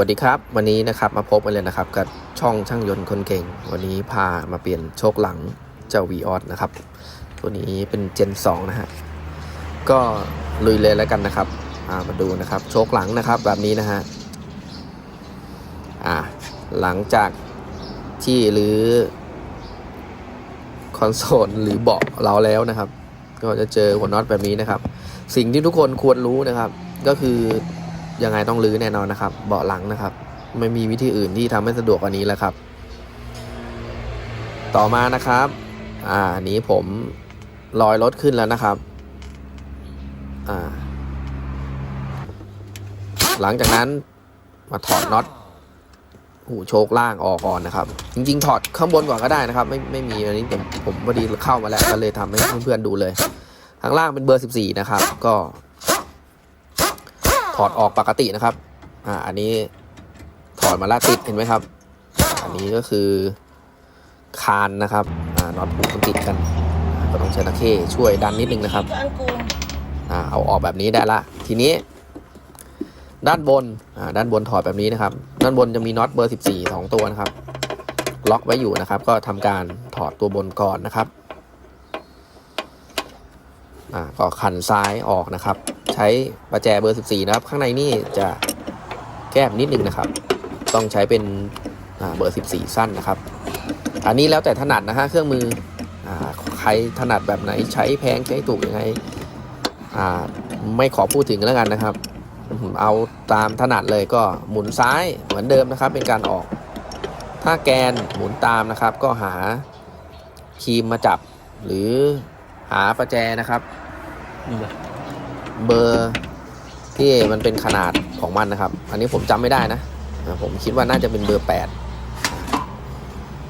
วัสดีครับ วันนี้นะครับมาพบกันเลยนะครับ กับช่องช่างยนต์คนเก่ง วันนี้พามาเปลี่ยนโชคหลังเจ้า v ีออสนะครับ ตัวนี้เป็นเจน 2 นะฮะก็ลุยเลยแล้วกันนะครับามาดูนะครับ โชคหลังนะครับแบบนี้นะฮะอ่าหลังจากที่หรือคอนโซลหรือเบาะเราแล้วนะครับ ก็จะเจอหัวน็อตแบบนี้นะครับ สิ่งที่ทุกคนควรรู้นะครับ ก็คือ ยังไงต้องรื้อแน่นอนนะครับ เบาะหลังนะครับ ไม่มีวิธีอื่นที่ทำให้สะดวกกว่านี้แล้วครับ ต่อมานะครับ อ่านี้ผมลอยรถขึ้นแล้วนะครับ อ่า หลังจากนั้นมาถอดน็อตหูโชคล่างออกก่อนนะครับ จริง ๆ ถอดข้างบนก่อนก็ได้นะครับ ไม่ไม่มีอันนี้ผมผมพอดีเข้ามาแล้วก็เลยทำให้เพื่อนๆดูเลยข้างล่างเป็นเบอร์ 14 นะครับ ก็ ถอดออกปกตินะครับ อ่า อันนี้ถอดมาแล้วติดเห็นไหมครับ อันนี้ก็คือคานนะครับ อ่าน็อตผูกมันติดกัน ก็ต้องใช้ตะเข้ช่วยดันนิดนึงนะครับ อ่า เอาออกแบบนี้ได้ละ ทีนี้ ด้านบน อ่า ด้านบนถอดแบบนี้นะครับ ด้านบนจะมีน็อตเบอร์ 14 2 ตัวนะครับ ล็อกไว้อยู่นะครับ ก็ทำการถอดตัวบนก่อนนะครับ อ่า ก็ขันซ้ายออกนะครับ ใช้ประแจเบอร์ 14 นะครับ ข้างในนี่จะแคบนิดนึงนะครับ ต้องใช้เป็นเบอร์ 14 สั้นนะครับ อันนี้แล้วแต่ถนัดนะฮะเครื่องมืออใครถนัดแบบไหนใช้แพงใช้ถูกยังไงไม่ขอพูดถึงแล้วกันนะครับเอาตามถนัดเลยก็หมุนซ้ายเหมือนเดิมนะครับ เป็นการออก ถ้าแกนหมุนตามนะครับ ก็หาครีมมาจับ หรือหาประแจนะครับ เบอร์ที่มันเป็นขนาดของมันนะครับ อันนี้ผมจำไม่ได้นะ ผมคิดว่าน่าจะเป็นเบอร์ 8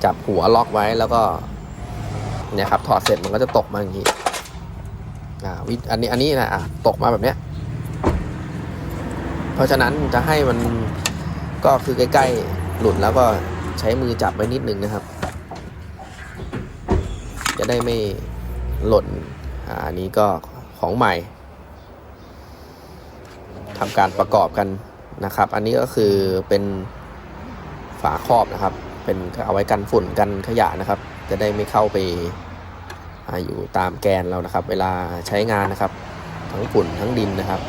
จับหัวล็อกไว้แล้วก็เนี่ยครับถอดเสร็จมันก็จะตกมาอย่างนี้อ่าวิอันนี้อันนี้นะอะตกมาแบบเนี้ยเพราะฉะนั้นจะให้มันก็คือใกล้ๆหลุดแล้วก็ใช้มือจับไว้นิดนึงนะครับ จะได้ไม่หล่นอ่าอันนี้ก็ของใหม่ ทำการประกอบกันนะครับ อันนี้ก็คือเป็นฝาครอบนะครับ เป็นเอาไว้กันฝุ่นกันขยะนะครับ จะได้ไม่เข้าไปอาอยู่ตามแกนเรานะครับ เวลาใช้งานนะครับ ทั้งฝุ่นทั้งดินนะครับ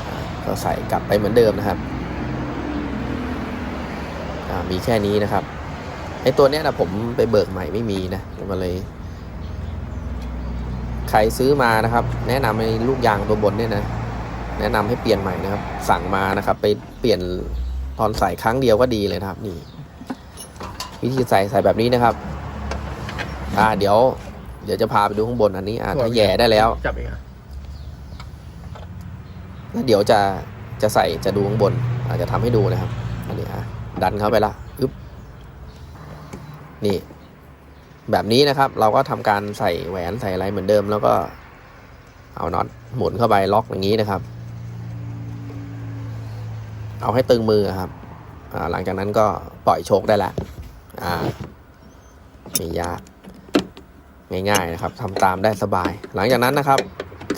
ก็ใส่กลับไปเหมือนเดิมนะครับมีแค่นี้นะครับไอตัวเนี้ยนะผมไปเบิกใหม่ไม่มีนะมาเลย ใครซื้อมานะครับ แนะนำในลูกยางตัวบนเนี่ยนะ แนะนำให้เปลี่ยนใหม่นะครับ สั่งมานะครับ ไปเปลี่ยนตอนใส่ครั้งเดียวก็ดีเลยนะครับ นี่ วิธีใส่ใส่แบบนี้นะครับ อ่า เดี๋ยว เดี๋ยวจะพาไปดูข้างบนอันนี้ อ่าถ้าแย่ได้แล้วจับเองอะแล้วเดี๋ยวจะจะใส่จะดูข้างบนอาจจะทำให้ดูนะครับ อันนี้อะดันเข้าไปละอึ๊บนี่ แบบนี้นะครับ เราก็ทำการใส่แหวนใส่อะไรเหมือนเดิมแล้วก็เอาน็อตหมุนเข้าไปล็อกอย่างนี้นะครับ เอาให้ตึงมือครับหลังจากนั้นก็ปล่อยโชคได้ละอ่าไม่ยากง่ายๆนะครับทำตามได้สบาย หลังจากนั้นนะครับ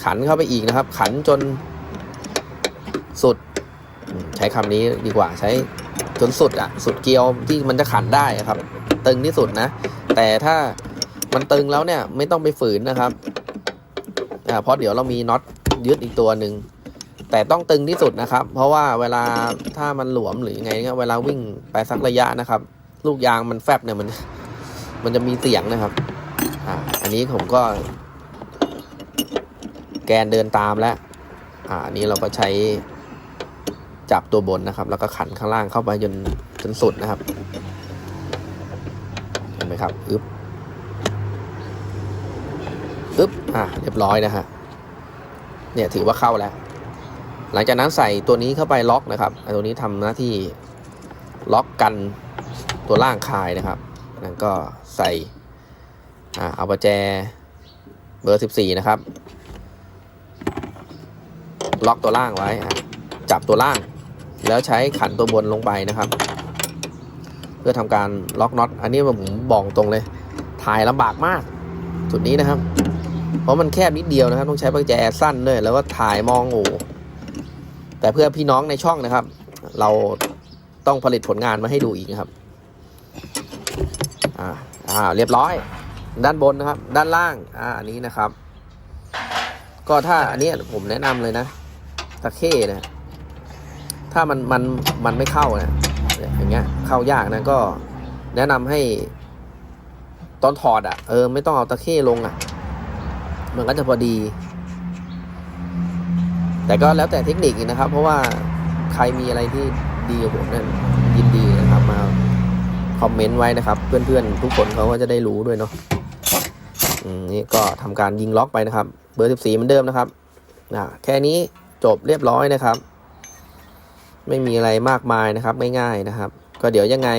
ขันเข้าไปอีกนะครับ ขันจนสุด ใช้คำนี้ดีกว่าใช้จนสุดอะสุดเกลียวที่มันจะขันได้ครับ ตึงที่สุดนะ แต่ถ้ามันตึงแล้วเนี่ยไม่ต้องไปฝืนนะครับอ่าเพราะเดี๋ยวเรามีน็อตยึดอีกตัวหนึ่ง แต่ต้องตึงที่สุดนะครับ เพราะว่าเวลาถ้ามันหลวมหรือยังไงเนี่ยเวลาวิ่งไปสักระยะนะครับ ลูกยางมันแฟบเนี่ยมัน มันจะมีเสียงนะครับ อ่า อันนี้ผมก็ แกนเดินตามแล้ว อ่าอันนี้เราก็ใช้จับตัวบนนะครับ แล้วก็ขันข้างล่างเข้าไปจนจนสุดนะครับเห็นไหมครับอึ๊บอึ๊บอะเรียบร้อยนะฮะเนี่ยถือว่าเข้าแล้ว หลังจากนั้นใส่ตัวนี้เข้าไปล็อกนะครับตัวนี้ทำหน้าที่ล็อกกันตัวล่างคายนะครับนั้นก็ใส่เอาประแจเบอร์ 14 นะครับ ล็อกตัวล่างไว้ จับตัวล่าง แล้วใช้ขันตัวบนลงไปนะครับ เพื่อทำการล็อกน็อต อันนี้ผมบอกตรงเลย ถ่ายลำบากมาก จุดนี้นะครับ เพราะมันแคบนิดเดียวนะครับ ต้องใช้ประแจสั้นด้วย แล้วก็ถ่ายมองโอ้ แต่เพื่อพี่น้องในช่องนะครับ เราต้องผลิตผลงานมาให้ดูอีกนะครับอ่าอ่าเรียบร้อย ด้านบนนะครับ ด้านล่างอ่าอันนี้นะครับ ก็ถ้าอันนี้ผมแนะนำเลยนะตะเข้เนะถ้ามันมันมันไม่เข้านะอย่างเงี้ย เข้ายากนะก็แนะนำให้ตอนถอดอะ่ะเออไม่ต้องเอาตะเข้ลงอะ่ะ มันก็จะพอดี แต่ก็แล้วแต่เทคนิคอีกนะครับ เพราะว่าใครมีอะไรที่ดีกับผมนี่ยยินดีนะครับมาคอมเมนต์ไว้นะครับ เพื่อนๆ ทุกคนเขาก็จะได้รู้ด้วยเนาะนี่ก็ทำการยิงล็อกไปนะครับ เบอร์ 14เหมือนเดิมนะครับอ่าแค่นี้จบเรียบร้อยนะครับ ไม่มีอะไรมากมายนะครับง่ายๆนะครับ ก็เดี๋ยวยังไง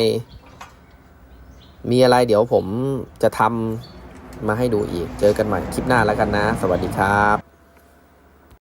มีอะไรเดี๋ยวผมจะทำมาให้ดูอีก เจอกันใหม่คลิปหน้าแล้วกันนะ สวัสดีครับ